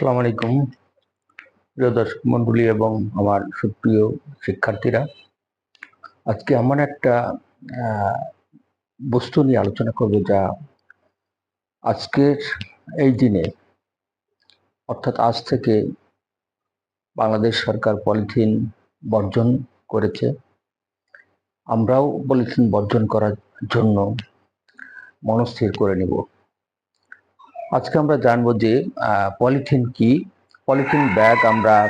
আসসালামু আলাইকুম। প্রিয় দর্শক মন্ডলী এবং আমার সুপ্রিয় শিক্ষার্থীরা, আজকে এমন একটা বস্তু নিয়ে আলোচনা করব যা আজকের এই দিনে, অর্থাৎ আজ থেকে বাংলাদেশ সরকার পলিথিন বর্জন করেছে। আমরাও পলিথিন বর্জন করার জন্য মনস্থির করে নেব। আজকে আমরা জানব যে পলিথিন কি? পলিথিন ব্যাগ আমরা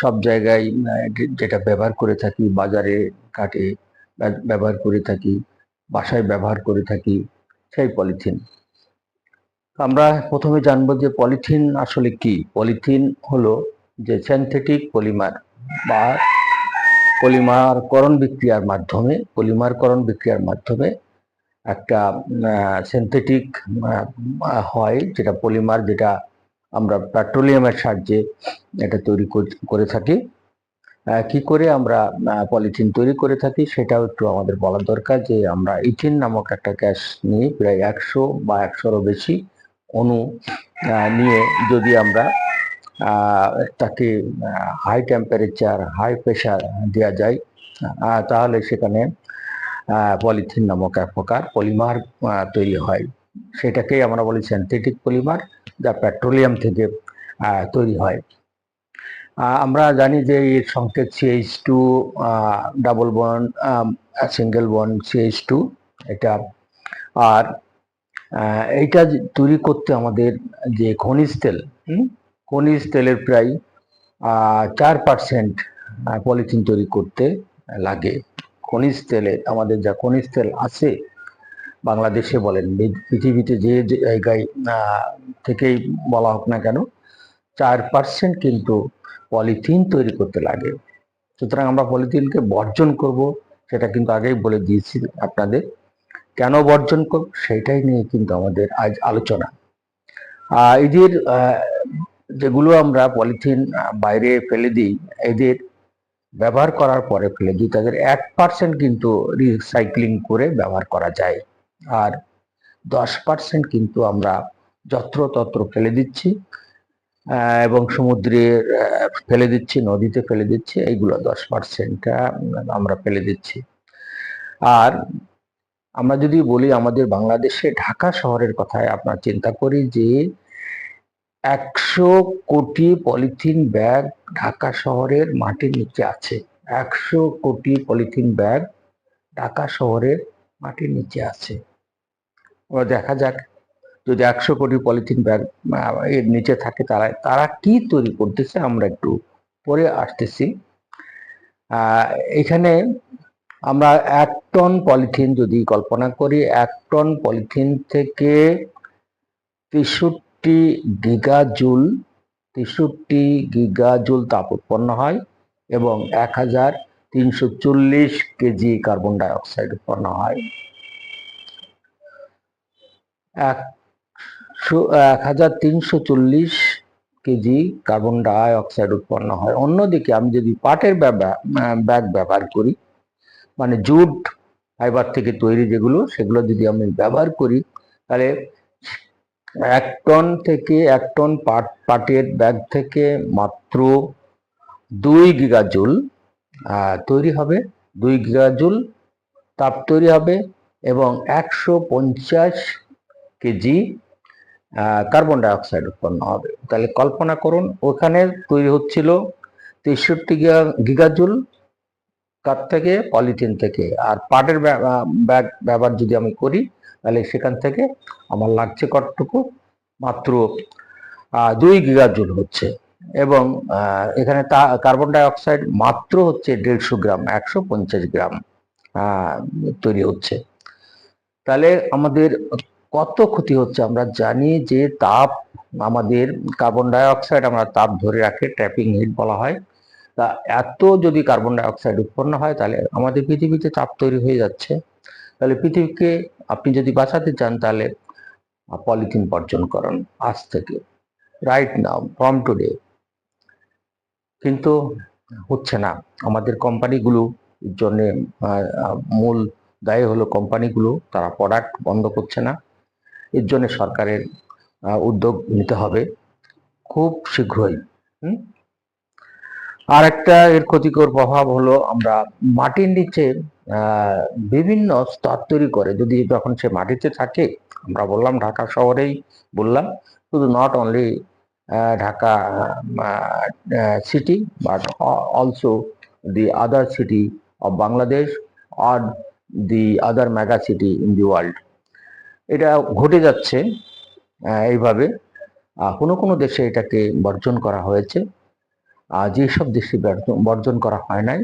সব জায়গায় যেটা ব্যবহার করে থাকি, বাজারে, ঘাটে ব্যব- ব্যবহার করে থাকি, বাসায় ব্যবহার করে থাকি, সেই পলিথিন। আমরা প্রথমে জানব যে পলিথিন আসলে কি? পলিথিন হলো যে সিনথেটিক পলিমার বা পলিমারকরণ বিক্রিয়ার মাধ্যমে, পলিমারকরণ বিক্রিয়ার মাধ্যমে একটা সিনথেটিক হয় যেটা পলিমার যেটা আমরা পেট্রোলিয়ামের সাহায্যে এটা তৈরি কর- থাকি। কি করে আমরা পলিথিন তৈরি করে থাকি সেটাও একটু আমাদের বলা দরকার যে আমরা ইথিন নামক একটা গ্যাস নিয়ে প্রায় একশো বা একশোরও বেশি অণু নিয়ে যদি আমরা তাকে হাই টেম্পারেচার হাই প্রেশার দেওয়া যায় তাহলে সেখানে পলিথিন নামক এক প্রকার পলিমার তৈরি হয়। সেটাকেই আমরা বলি সিনথেটিক পলিমার যা পেট্রোলিয়াম থেকে তৈরি হয়। আমরা জানি যে এর সংকেত CH two double bond single bond CH two এটা আর এইটা তৈরি করতে আমাদের যে খনিজ তেল খনিজ তেলের প্রায় চার পার্সেন্ট পলিথিন তৈরি করতে লাগে। খনিজ তেলে, আমাদের যা খনিজ তেল আছে, বাংলাদেশে বলেন পৃথিবীতে যে জায়গায় থেকেই বলা হোক না কেন, চার পার্সেন্ট কিন্তু পলিথিন তৈরি করতে লাগে। সুতরাং আমরা পলিথিনকে বর্জন করব, সেটা কিন্তু আগেই বলে দিয়েছি আপনাদের। কেন বর্জন করব, সেটাই নিয়ে কিন্তু আমাদের আজ আলোচনা। এদের যেগুলো আমরা পলিথিন বাইরে ফেলে দিই, এদের ব্যবহার করার পরে ফেলে দিই তাদের এক পার্সেন্ট কিন্তু রিসাইক্লিং করে ব্যবহার করা যায়। আর দশ পার্সেন্ট কিন্তু আমরা যত্রতত্র ফেলে দিচ্ছি এবং সমুদ্রে ফেলে দিচ্ছি, নদীতে ফেলে দিচ্ছি, এইগুলো দশ পার্সেন্টটা আমরা ফেলে দিচ্ছি। আর আমরা যদি বলি আমাদের বাংলাদেশে ঢাকা শহরের কথায় আপনার চিন্তা করি যে একশো কোটি পলিথিন ব্যাগ ঢাকা শহরের মাটির নিচে আছে। একশো কোটি পলিথিন ব্যাগ ঢাকা শহরের মাটির নিচে আছে। এবার দেখা যাক, যদি একশো কোটি পলিথিন ব্যাগ এর নিচে থাকে, তারা তারা কি তৈরি করতেছে আমরা একটু পরে আসতেছি। এখানে আমরা এক টন পলিথিন যদি কল্পনা করি, এক টন পলিথিন থেকে তেষট্টি গিগাজুল, তেষট্টি গিগাজুল তাপ উৎপন্ন হয় এবং এক হাজার তিনশো চল্লিশ কেজি কার্বন ডাই অক্সাইড উৎপন্ন হয়। এক হাজার তিনশো চল্লিশ কেজি কার্বন ডাই অক্সাইড উৎপন্ন হয়। অন্যদিকে আমি যদি পাটের ব্যাগ ব্যবহার করি মানে জুট ফাইবার থেকে তৈরি যেগুলো, সেগুলো যদি আমি ব্যবহার করি, তাহলে এক টন থেকে এক টন পাট, পাটের ব্যাগ থেকে মাত্র দুই গিগাজুল তৈরি হবে। দুই গিগাজুল তাপ তৈরি হবে এবং একশো পঞ্চাশ কেজি কার্বন ডাই অক্সাইড উৎপন্ন হবে। তাহলে কল্পনা করুন, ওখানে তৈরি হচ্ছিল তেষট্টি গিগাজুল কাঠ থেকে, পলিথিন থেকে। আর পাটের ব্যাগ, ব্যবহার যদি আমি করি তাহলে সেখান থেকে আমার লাগছে কতটুকু? মাত্র দুই দুই গিগাজুল হচ্ছে। এবং এখানে তা কার্বন ডাইঅক্সাইড মাত্র হচ্ছে দেড়শো গ্রাম, একশো পঞ্চাশ গ্রাম তৈরি হচ্ছে। তাহলে আমাদের কত ক্ষতি হচ্ছে আমরা জানি যে তাপ, আমাদের কার্বন ডাই অক্সাইড আমরা তাপ ধরে রাখে ট্র্যাপিং হিট বলা হয়। তা এত যদি কার্বন ডাই অক্সাইড উৎপন্ন হয়, তাহলে আমাদের পৃথিবীতে তাপ তৈরি হয়ে যাচ্ছে। তাহলে পৃথিবীকে আপনি যদি বাঁচাতে চান, তাহলে পলিথিন বর্জন করুন আজ থেকে। রাইট নাও ফ্রম টুডে কিন্তু হচ্ছে না। আমাদের কোম্পানিগুলো জন্য মূল দায়ী হলো কোম্পানিগুলো, তারা প্রোডাক্ট বন্ধ করছে না। এর জন্য সরকারের উদ্যোগ নিতে হবে। খুব শীঘ্রই, হুম? আর একটা এর ক্ষতিকর প্রভাব হলো আমরা মাটির নিচে বিভিন্ন স্তর তৈরি করে। যদি যখন সে মাটিতে থাকে, আমরা বললাম ঢাকা শহরেই বললাম, শুধু not only Dhaka city but also the other city of Bangladesh R the other mega city in the world এটা ঘটে যাচ্ছে এইভাবে। কোনো কোনো দেশে এটাকে বর্জন করা হয়েছে। যেসব দেশে বর্জন- করা হয় নাই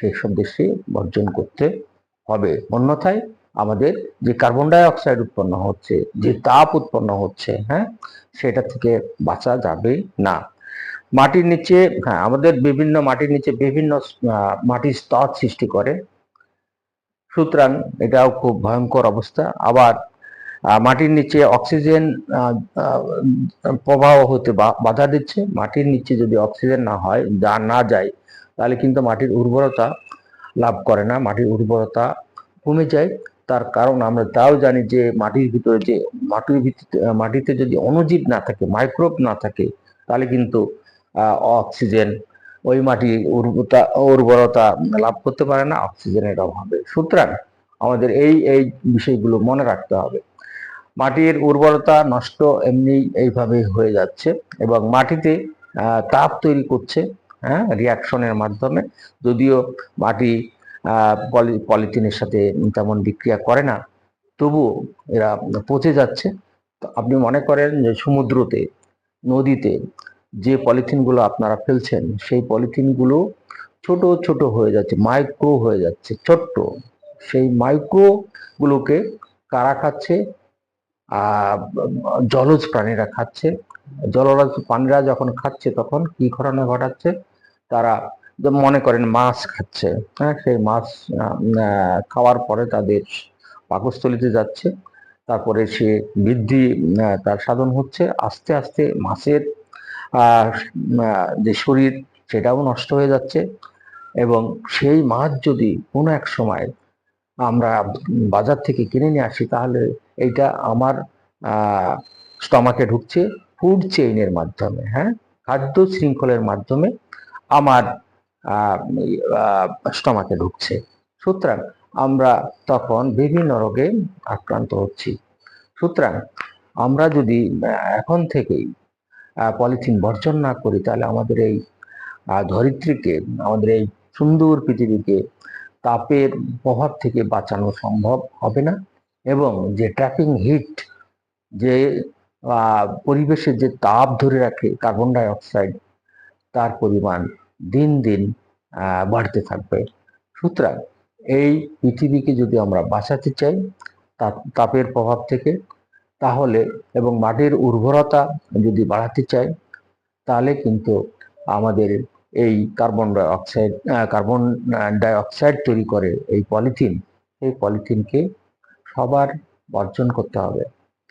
সেই সব দেশে বর্জন করতে হবে। অন্যথায় আমাদের যে কার্বন ডাই অক্সাইড উৎপন্ন হচ্ছে, যে তাপ উৎপন্ন হচ্ছে হ্যাঁ সেটা থেকে বাঁচা যাবে না। মাটির নিচে হ্যাঁ আমাদের বিভিন্ন মাটির নিচে বিভিন্ন মাটির স্তর সৃষ্টি করে। সুতরাং এটাও খুব ভয়ঙ্কর অবস্থা। আবার মাটির নিচে অক্সিজেন প্রবাহ হতে বাধা দিচ্ছে। মাটির নিচে যদি অক্সিজেন না হয়, যা না যায়, তাহলে কিন্তু মাটির উর্বরতা লাভ করে না। মাটির উর্বরতা কমে যায়। তার কারণ আমরা তাও জানি যে, মাটির ভিতরে যে, মাটির ভিত্তিতে মাটিতে যদি অণুজীব না থাকে মাইক্রোব না থাকে, তাহলে কিন্তু অক্সিজেন ওই মাটির উর্বরতা উর্বরতা লাভ করতে পারে না, অক্সিজেনের অভাবে। সুতরাং আমাদের এই এই বিষয়গুলো মনে রাখতে হবে। মাটির উর্বরতা নষ্ট এমনি এইভাবে হয়ে যাচ্ছে এবং মাটিতে তাপ তৈরি করছে হ্যাঁ রিয়াকশনের মাধ্যমে। যদিও মাটি পলি পলিথিনের সাথে তেমন বিক্রিয়া করে না, তবুও এরা পচে যাচ্ছে। আপনি মনে করেন যে সমুদ্রতে, নদীতে যে পলিথিনগুলো আপনারা ফেলছেন, সেই পলিথিনগুলো ছোট ছোট হয়ে যাচ্ছে মাইক্রো হয়ে যাচ্ছে, ছোট্ট। সেই মাইক্রোগুলোকে কারা খাচ্ছে? জলজ প্রাণীরা খাচ্ছে। জলজ প্রাণীরা যখন খাচ্ছে তখন কি ঘটনা ঘটাচ্ছে? তারা মনে করেন মাছ খাচ্ছে হ্যাঁ? সেই মাছ খাওয়ার পরে তাদের পাকস্থলিতে যাচ্ছে। তারপরে সে বৃদ্ধি তার সাধন হচ্ছে। আস্তে আস্তে মাছের যে শরীর সেটাও নষ্ট হয়ে যাচ্ছে এবং সেই মাছ যদি কোনো এক সময় আমরা বাজার থেকে কিনে নিয়ে আসি তাহলে এইটা আমার স্টমাকে ঢুকছে ফুড চেইনের মাধ্যমে হ্যাঁ? খাদ্য শৃঙ্খলের মাধ্যমে আমার স্টমাকে ঢুকছে। সুতরাং আমরা তখন বিভিন্ন রোগে আক্রান্ত হচ্ছি। সুতরাং আমরা যদি এখন থেকেই পলিথিন বর্জন না করি, তাহলে আমাদের এই ধরিত্রীকে, আমাদের এই সুন্দর পৃথিবীকে তাপের প্রভাব থেকে বাঁচানো সম্ভব হবে না। এবং যে ট্র্যাপিং হিট যে পরিবেশের যে তাপ ধরে রাখে কার্বন ডাই অক্সাইড তার পরিমাণ দিন দিন বাড়তে থাকবে। সুতরাং এই পৃথিবীকে যদি আমরা বাঁচাতে চাই তাপের প্রভাব থেকে, তাহলে এবং মাটির উর্বরতা যদি বাড়াতে চাই, তাহলে কিন্তু আমাদের এই carbon dioxide carbon dioxide তৈরি করে এই পলিথিন এই পলিথিনকে সবার বর্জন করতে হবে।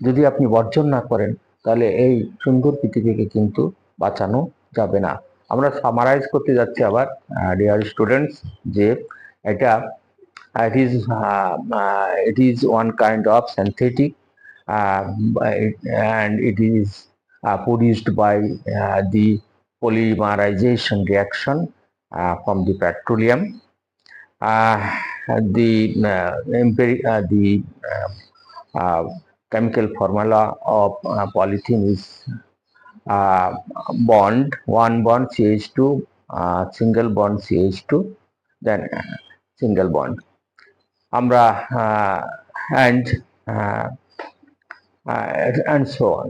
যদি আপনি বর্জন না করেন, তাহলে এই সুন্দর পৃথিবীকে কিন্তু বাঁচানো যাবে না। আমরা সামারাইজ করতে যাচ্ছি আবার ডিয়ার স্টুডেন্টস যে এটা it is it is one kind of synthetic and it is produced by the polymerization reaction from the petroleum the uh, empiri- uh, the uh, uh, chemical formula of uh, polythene is uh, bond one bond ch2 uh, single bond ch2 then uh, single bond আমরা and and so on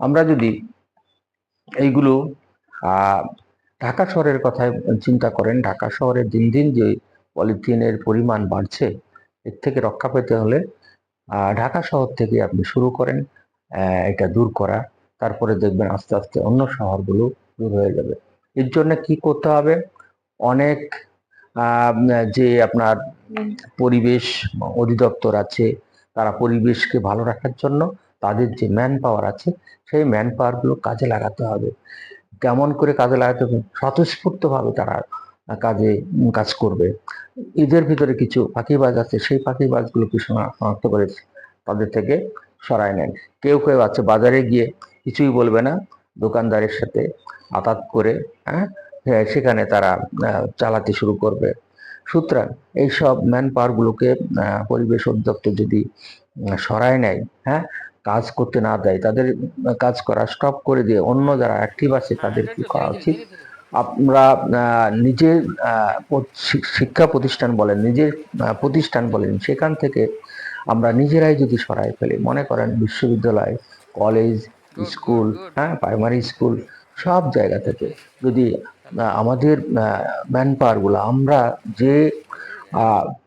আমরা যদি এইগুলো ঢাকা শহরের কথায় চিন্তা করেন, ঢাকা শহরে দিন দিন যে পলিথিনের পরিমাণ বাড়ছে, এর থেকে রক্ষা পেতে হলে ঢাকা শহর থেকে আপনি শুরু করেন এটা দূর করা, তারপরে দেখবেন আস্তে আস্তে অন্য শহরগুলো দূর হয়ে যাবে। এর জন্য কি করতে হবে? অনেক যে আপনার পরিবেশ অধিদপ্তর আছে, তারা পরিবেশকে ভালো রাখার জন্য তাদের যে ম্যান পাওয়ার আছে, সেই ম্যান পাওয়ারগুলো কাজে লাগাতে হবে। কেমন করে কাজে লাগাতে স্বতঃস্ফূর্তভাবে তারা কাজে কাজ করবে। এদের ভিতরে কিছু পাখিবাজ আছে সেই ফাঁকিবাজগুলোকে শনা- শনাক্ত করে তাদের থেকে সরায় নেন। কেউ কেউ আছে বাজারে গিয়ে কিছুই বলবে না দোকানদারের সাথে আতাত করে হ্যাঁ? হ্যাঁ, সেখানে তারা চালাতে শুরু করবে। সুতরাং এইসব ম্যান পাওয়ারগুলোকে পরিবেশ অধিদপ্তর যদি সরায় নেয় হ্যাঁ? কাজ করতে না দেয় তাদের কাজ করা স্টপ করে দিয়ে অন্য যারা অ্যাক্টিভ আছে তাদের কি করা উচিত? আমরা নিজের শিক্ষা প্রতিষ্ঠান বলেন নিজের প্রতিষ্ঠান বলেন সেখান থেকে আমরা নিজেরাই যদি সরাই ফেলি মনে করেন বিশ্ববিদ্যালয় কলেজ স্কুল হ্যাঁ প্রাইমারি স্কুল সব জায়গা থেকে যদি আমাদের ম্যান পাওয়ারগুলো আমরা যে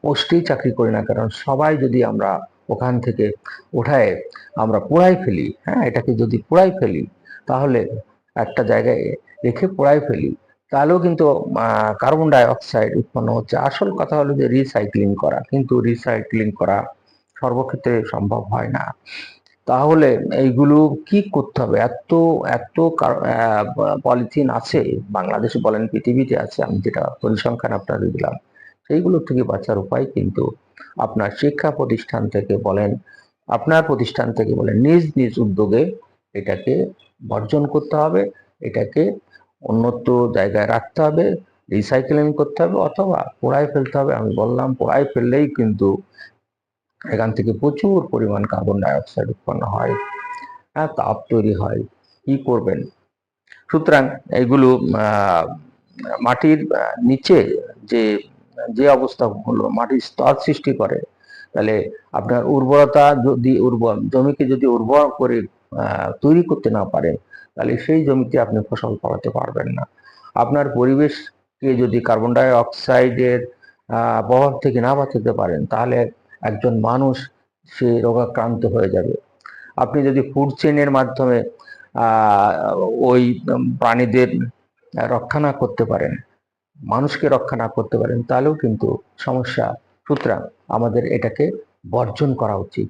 পোস্টেই চাকরি করি না কারণ সবাই যদি আমরা ওখান থেকে উঠায় আমরা পোড়াই ফেলি হ্যাঁ এটাকে যদি পোড়াই ফেলি, তাহলে একটা জায়গায় রেখে পোড়াই ফেলি, তাহলেও কিন্তু কার্বন ডাই অক্সাইড উৎপন্ন হচ্ছে। আসল কথা হলো যে রিসাইক্লিং করা, কিন্তু রিসাইক্লিং করা সর্বক্ষেত্রে সম্ভব হয় না। তাহলে এইগুলো কি করতে হবে? এত এত পলিথিন আছে, বাংলাদেশে বলেন পৃথিবীতে আছে, আমি যেটা পরিসংখ্যান আপনাদের দিলাম। সেইগুলো থেকে বাঁচার উপায় কিন্তু আপনার শিক্ষা প্রতিষ্ঠান থেকে বলেন, আপনার প্রতিষ্ঠান থেকে বলেন, নিজ নিজ উদ্যোগে এটাকে বর্জন করতে হবে, এটাকে উন্নত জায়গায় রাখতে হবে রিসাইকেলিং করতে হবে অথবা পোড়ায় ফেলতে হবে। আমি বললাম পোড়ায় ফেললেই কিন্তু এখান থেকে প্রচুর পরিমাণ কার্বন ডাইঅক্সাইড উৎপন্ন হয় হ্যাঁ তাপ তৈরি হয়। কি করবেন? সুতরাং এইগুলো মাটির নিচে যে যে অবস্থা হলো, মাটির স্তর সৃষ্টি করে, তাহলে আপনার উর্বরতা যদি উর্বর, জমিকে যদি উর্বর করে তৈরি করতে না পারেন, তাহলে সেই জমিতে আপনি ফসল ফলাতে পারবেন না। আপনার পরিবেশকে যদি কার্বন ডাই অক্সাইডের প্রভাব থেকে না বাঁচাতে পারেন, তাহলে একজন মানুষ সে রোগাক্রান্ত হয়ে যাবে। আপনি যদি ফুড চেইনের মাধ্যমে ওই প্রাণীদের রক্ষা না করতে পারেন মানুষকে রক্ষা না করতে পারেন, তাহলেও কিন্তু সমস্যা। সুতরাং আমাদের এটাকে বর্জন করা উচিত।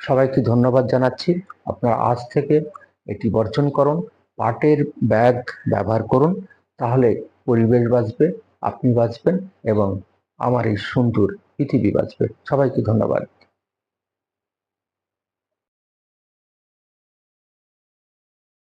সবাইকে ধন্যবাদ জানাচ্ছি। আপনারা আজ থেকে এটি বর্জন করুন, পাটের ব্যাগ ব্যবহার করুন, তাহলে পরিবেশ বাঁচবে, আপনি বাঁচবেন এবং আমার এই সুন্দর পৃথিবী বাঁচবে। সবাইকে ধন্যবাদ।